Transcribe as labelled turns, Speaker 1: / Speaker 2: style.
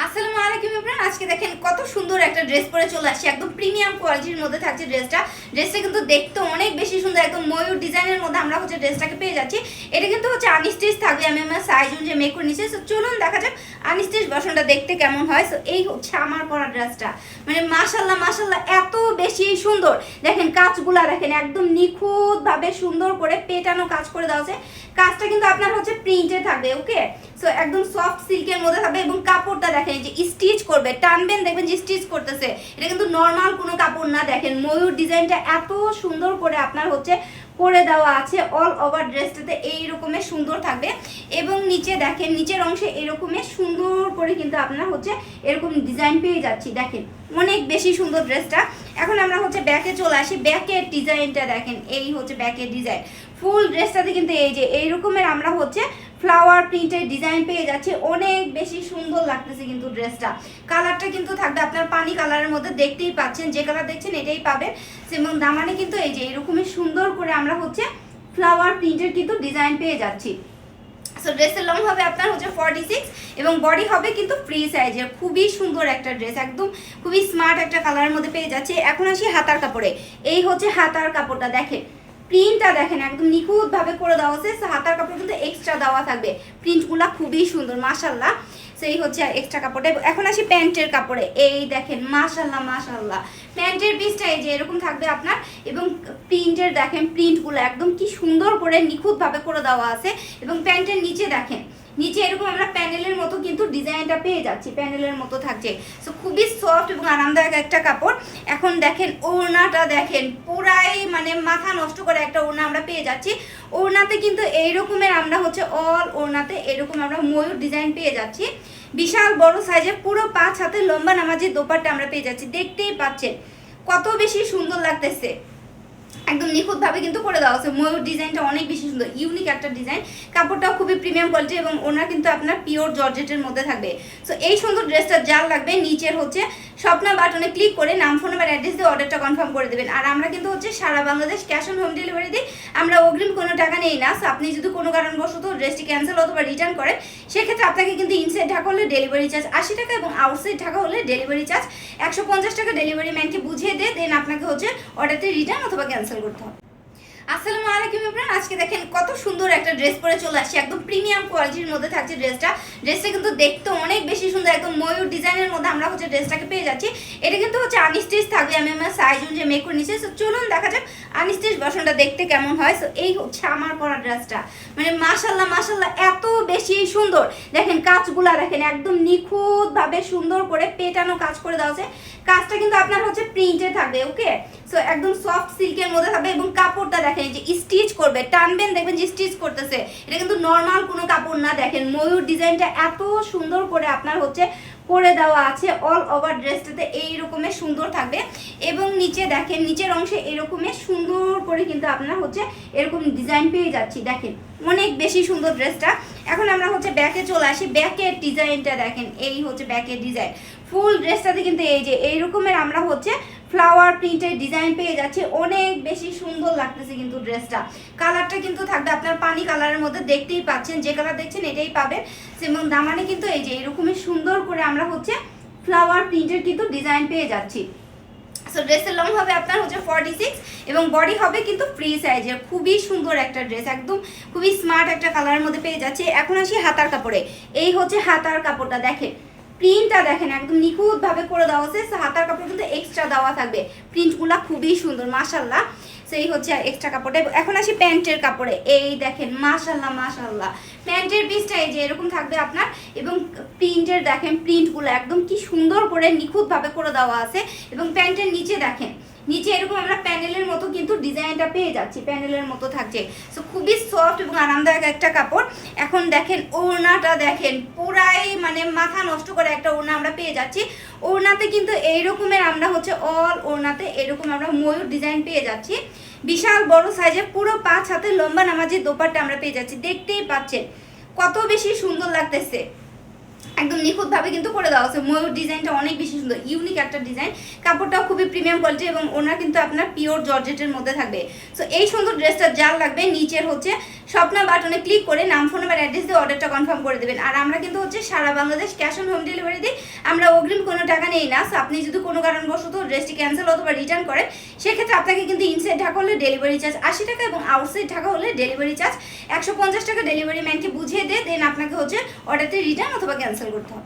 Speaker 1: আসসালামু আলাইকুম ইমরান আজকে দেখেন কত সুন্দর একটা ড্রেস পরে চলে আসছে। একদম প্রিমিয়াম কোয়ালিটির মধ্যে থাকছে ড্রেসটা। ড্রেসটা কিন্তু দেখতে অনেক বেশি সুন্দর, একদম ময়ূর ডিজাইনের মধ্যে আমরা হচ্ছে ড্রেসটাকে পেয়ে যাচ্ছি। এটা কিন্তু হচ্ছে আনস্টিচ থাকবে। আমি আমার সাইজ অনুযায়ী মেক করে নিচ্ছি। সো চলুন দেখা যাক আনস্টিচ বসনটা দেখতে কেমন হয়। সো এই হচ্ছে আমার পরা ড্রেসটা। মানে মাশাল্লাহ মাশাল্লাহ এত বেশি সুন্দর। দেখেন কাজগুলা দেখেন একদম নিখুঁত ভাবে সুন্দর করে পেটানো কাজ করে দেওয়া আছে। কাজটা কিন্তু আপনার হচ্ছে প্রিন্টে থাকবে, ওকে? সো একদম সফট সিল্কের মধ্যে থাকবে এবং কাপড়টা দেখেন যে স্টিচ করবে, টানবেন দেখবেন যে স্টিচ করতেছে। এটা কিন্তু নর্মাল কোনো কাপড় না, দেখেন ময়ূর ডিজাইনটা এত সুন্দর করে আপনার হচ্ছে করে দেওয়া আছে অল ওভার ড্রেসটাতে এই রকমের সুন্দর থাকবে। এবং নিচে দেখেন, নিচের অংশে এরকমের সুন্দর করে কিন্তু আপনার হচ্ছে এরকম ডিজাইন পেয়ে যাচ্ছি, দেখেন। অনেক বেশি সুন্দর ড্রেসটা এখন আমরা হচ্ছে ব্যাকে চলে আসি। ব্যাকের ডিজাইনটা দেখেন, এই হচ্ছে ব্যাকের ডিজাইন। ফুল ড্রেসটাতে কিন্তু এই যে, এই রকমের আমরা হচ্ছে ফ্লাওয়ার প্রিন্টের ডিজাইন পেয়ে যাচ্ছে। অনেক বেশি সুন্দর লাগতেছে কিন্তু ড্রেসটা। কালারটা কিন্তু থাকবে আপনার পানি কালারের মধ্যে, দেখতেই পাচ্ছেন, যে কালার দেখছেন এটাই পাবেন। এবং দামানে কিন্তু এই যে, এরকমই সুন্দর করে আমরা হচ্ছে ফ্লাওয়ার প্রিন্টের কিন্তু ডিজাইন পেয়ে যাচ্ছি। সো ড্রেসের লং হবে আপনার হচ্ছে ফর্টি সিক্স এবং বডি হবে কিন্তু ফ্রি সাইজের খুবই সুন্দর একটা ড্রেস একদম খুবই স্মার্ট একটা কালারের মধ্যে পেয়ে যাচ্ছে। এখন আসি হাতার কাপড়ে। এই হচ্ছে হাতার কাপড়টা দেখে প্রিন্টটা দেখেন, একদম নিখুঁতভাবে করে দেওয়া হচ্ছে হাতার কাপড় কিন্তু এক্সট্রা দেওয়া থাকবে। প্রিন্টগুলো খুবই সুন্দর মাশাল্লাহ সেই হচ্ছে এক্সট্রা কাপড়টা। এখন আসি প্যান্টের কাপড়ে। এই দেখেন মাশাল্লাহ মাশাল্লাহ প্যান্টের পিসটা এই যে এরকম থাকবে আপনার এবং প্রিন্টের দেখেন প্রিন্টগুলো একদম কি সুন্দর করে নিখুঁতভাবে করে দেওয়া আছে। এবং প্যান্টের নিচে দেখেন, নিচে এরকম আমরা প্যানেলের মতো কিন্তু ডিজাইনটা পেয়ে যাচ্ছি, প্যানেলের মতো থাকছে। সো খুবই সফট এবং আরামদায়ক একটা কাপড়। এখন দেখেন ওড়নাটা দেখেন, পুরাই মানে মাথা নষ্ট করে একটা ওড়না আমরা পেয়ে যাচ্ছি। ওড়নাতে কিন্তু এই রকমের আমরা হচ্ছে অল ওড়নাতে এরকম আমরা ময়ূর ডিজাইন পেয়ে যাচ্ছি। বিশাল বড় সাইজে পুরো পাঁচ হাতে লম্বা নামাজের দোপারটা আমরা পেয়ে যাচ্ছি। দেখতেই পাচ্ছেন, কত বেশি সুন্দর লাগতেছে। একদম নিখুঁতভাবে কিন্তু করে দেওয়া আছে। ময়ূর ডিজাইনটা অনেক বেশি সুন্দর ইউনিক একটা ডিজাইন কাপড়টাও খুবই প্রিমিয়াম কোয়ালিটি এবং ওনার কিন্তু আপনার পিওর জর্জেটের মধ্যে থাকবে। সো এই সুন্দর ড্রেসটা যার লাগবে নিচের হচ্ছে স্বপ্না বাটনে ক্লিক করে নাম ফোন নাম্বার অ্যাড্রেস দিয়ে অর্ডারটা কনফার্ম করে দেবেন। আর আমরা কিন্তু হচ্ছে সারা Bangladesh cash on home delivery দিই আমরা অগ্রিম কোনো টাকা নেই না। So, আপনি যদি কোনো কারণবশত ড্রেসটি ক্যান্সেল অথবা রিটার্ন করেন সেক্ষেত্রে আপনাকে কিন্তু ইনসাইড ঢাকা হলে ডেলিভারি চার্জ আশি টাকা এবং আউটসাইড ঢাকা হলে ডেলিভারি চার্জ একশো পঞ্চাশ টাকা। ডেলিভারি ম্যানকে বুঝিয়ে দিয়ে দেন আপনাকে হচ্ছে অর্ডারটি রিটার্ন অথবা ক্যান্সেল করতে হবে। আসসালামু আলাইকুম ইমরান আজকে দেখেন কত সুন্দর একটা ড্রেস পরে চলে আসছে। একদম প্রিমিয়াম কোয়ালিটির মধ্যে থাকছে ড্রেসটা ড্রেসটা কিন্তু দেখতে অনেক বেশি সুন্দর একদম ময়ূর ডিজাইনের মধ্যে আমরা হচ্ছে ড্রেসটাকে পেয়ে যাচ্ছি। এটা কিন্তু হচ্ছে আনস্টিচ থাকবে আমি আমার সাইজ অনুযায়ী মেক করে নিচ্ছি। So, চলুন দেখা যাক আনস্টিচ বসনটা দেখতে কেমন হয়। সো এই হচ্ছে আমার পরা ড্রেসটা মানে মাশাল্লাহ মাশাল্লাহ এত বেশি সুন্দর। দেখেন কাজগুলা দেখেন একদম নিখুঁত ভাবে সুন্দর করে পেটানো কাজ করে দেওয়া আছে। কাজটা কিন্তু আপনার হচ্ছে প্রিন্টে থাকবে ওকে সো একদম সফট সিল্কের মধ্যে থাকবে এবং কাপড়টা দেখেন যে স্টিচ করবে, টানবেন দেখবেন যে স্টিচ করতেছে। এটা কিন্তু নর্মাল কোনো কাপড় না, দেখেন ময়ূর ডিজাইনটা এত সুন্দর করে আপনার হচ্ছে করে দেওয়া আছে অল ওভার ড্রেসটাতে এই রকমের সুন্দর থাকবে। এবং নিচে দেখেন, নিচের অংশে এরকমের সুন্দর করে কিন্তু আপনার হচ্ছে এরকম ডিজাইন পেয়ে যাচ্ছি। দেখেন, অনেক বেশি সুন্দর ড্রেসটা এখন আমরা হচ্ছে ব্যাকে চলে আসি। ব্যাকের ডিজাইনটা দেখেন, এই হচ্ছে ব্যাকের ডিজাইন ফুল ড্রেসটাতে কিন্তু এই যে, এই রকমের আমরা হচ্ছে ফ্লাওয়ার প্রিন্টের ডিজাইন পেয়ে যাচ্ছে। অনেক বেশি সুন্দর লাগতেছে কিন্তু ড্রেসটা কালারটা কিন্তু থাকবে আপনার পানি কালারের মধ্যে, দেখতেই পাচ্ছেন। যে কালার দেখছেন, এটাই পাবেন। এবং দামানে কিন্তু এই যে, এরকমই সুন্দর করে আমরা হচ্ছে ফ্লাওয়ার প্রিন্টের কিন্তু ডিজাইন পেয়ে যাচ্ছি। সো ড্রেসের লং হবে আপনার হচ্ছে ফর্টি সিক্স এবং বডি হবে কিন্তু ফ্রি সাইজের খুবই সুন্দর একটা ড্রেস একদম খুবই স্মার্ট একটা কালারের মধ্যে পেয়ে যাচ্ছে। এখন আসি হাতার কাপড়ে। এই হচ্ছে হাতার কাপড়টা, দেখেন। প্রিন্টটা দেখেন, একদম নিখুঁতভাবে করে দেওয়া আছে হাতার কাপড় কিন্তু এক্সট্রা দেওয়া থাকবে। প্রিন্টগুলো খুবই সুন্দর মাশাল্লাহ সেই হচ্ছে এক্সট্রা কাপড়টা। এখন আসি প্যান্টের কাপড়ে। এই দেখেন মাশাল্লাহ মাশাল্লাহ প্যান্টের পিসটা এই যে, এরকম থাকবে আপনার। এবং প্রিন্টের দেখেন প্রিন্টগুলো একদম কি সুন্দর করে নিখুঁতভাবে করে দেওয়া আছে। এবং প্যান্টের নিচে দেখেন, নিচে এরকম আমরা প্যানেলের মতো কিন্তু ডিজাইনটা পেয়ে যাচ্ছি। প্যানেলের মতো থাকছে। সো, খুবই সফট এবং আরামদায়ক একটা কাপড়। এখন দেখেন ওড়নাটা দেখেন, পুরাই মানে মাথা নষ্ট করে একটা ওড়না আমরা পেয়ে যাচ্ছি। ওড়নাতে কিন্তু এই রকমের আমরা হচ্ছে অল ওড়নাতে এরকম আমরা ময়ূর ডিজাইন পেয়ে যাচ্ছি। বিশাল বড় সাইজের পুরো পাঁচ হাতে লম্বা নামাজি দোপাট্টা আমরা পেয়ে যাচ্ছি। দেখতেই পাচ্ছেন, কত বেশি সুন্দর লাগতেছে। একদম নিখুঁতভাবে কিন্তু করে দেওয়া আছে। ময়ূর ডিজাইনটা অনেক বেশি সুন্দর ইউনিক একটা ডিজাইন কাপড়টাও খুবই প্রিমিয়াম কোয়ালিটি এবং ওনার কিন্তু আপনার পিওর জর্জেটের মধ্যে থাকবে। সো এই সুন্দর ড্রেসটা যার লাগবে, নিচের হচ্ছে স্বপ্না বাটনে ক্লিক করে নাম ফোন নাম্বার অ্যাড্রেস দিয়ে অর্ডারটা কনফার্ম করে দেবেন। আর আমরা কিন্তু হচ্ছে সারা Bangladesh cash on home delivery দিই আমরা অগ্রিম কোনো টাকা নেই না। সো আপনি যদি কোনো কারণবশত ড্রেসটি ক্যান্সেল অথবা রিটার্ন করেন, সেক্ষেত্রে আপনাকে কিন্তু ইনসাইড ঢাকা হলে ডেলিভারি চার্জ আশি টাকা এবং আউটসাইড ঢাকা হলে ডেলিভারি চার্জ একশো পঞ্চাশ টাকা ডেলিভারি ম্যানকে বুঝিয়ে দিয়ে দেন আপনাকে হচ্ছে অর্ডারটি রিটার্ন অথবা ক্যান্সেল করতে হবে।